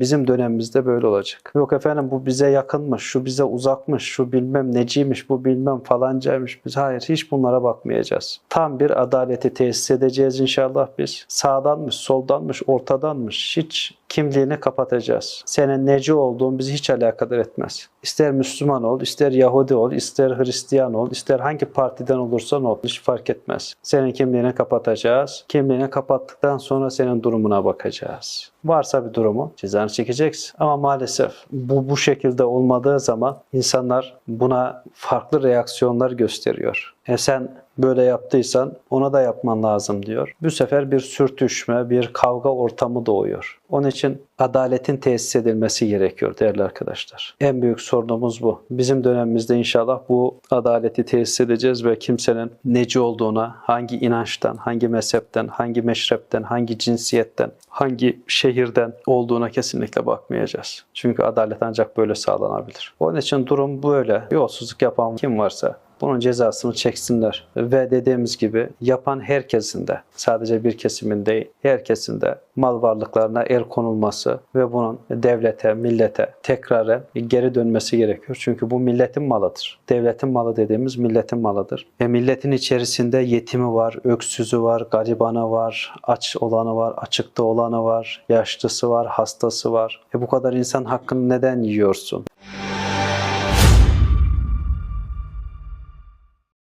Bizim dönemimizde böyle olacak. Yok efendim bu bize yakınmış, şu bize uzakmış, şu bilmem neciymiş, bu bilmem falancaymış. Biz hayır hiç bunlara bakmayacağız. Tam bir adaleti tesis edeceğiz inşallah biz. Sağdanmış, soldanmış, ortadanmış hiç kimliğini kapatacağız. Senin neci olduğun bizi hiç alakadar etmez. İster Müslüman ol, ister Yahudi ol, ister Hristiyan ol, ister hangi partiden olursan ol hiç fark etmez. Senin kimliğini kapatacağız. Kimliğini kapattıktan sonra senin durumuna bakacağız. Varsa bir durumu cezanı çekeceksin. Ama maalesef bu bu şekilde olmadığı zaman insanlar buna farklı reaksiyonlar gösteriyor. E sen böyle yaptıysan ona da yapman lazım diyor. Bu sefer bir sürtüşme, bir kavga ortamı doğuyor. Onun için adaletin tesis edilmesi gerekiyor değerli arkadaşlar. En büyük sorunumuz bu. Bizim dönemimizde inşallah bu adaleti tesis edeceğiz ve kimsenin neci olduğuna, hangi inançtan, hangi mezhepten, hangi meşrepten, hangi cinsiyetten, hangi şehirden olduğuna kesinlikle bakmayacağız. Çünkü adalet ancak böyle sağlanabilir. Onun için durum böyle. Yolsuzluk yapan kim varsa bunun cezasını çeksinler. Ve dediğimiz gibi yapan herkesin de sadece bir kesimin değil herkesin de mal varlıklarına el konulması ve bunun devlete, millete tekraren geri dönmesi gerekiyor. Çünkü bu milletin malıdır. Devletin malı dediğimiz milletin malıdır. E milletin içerisinde yetimi var, öksüzü var, garibanı var, aç olanı var, açıkta olanı var, yaşlısı var, hastası var. E bu kadar insan hakkını neden yiyorsun?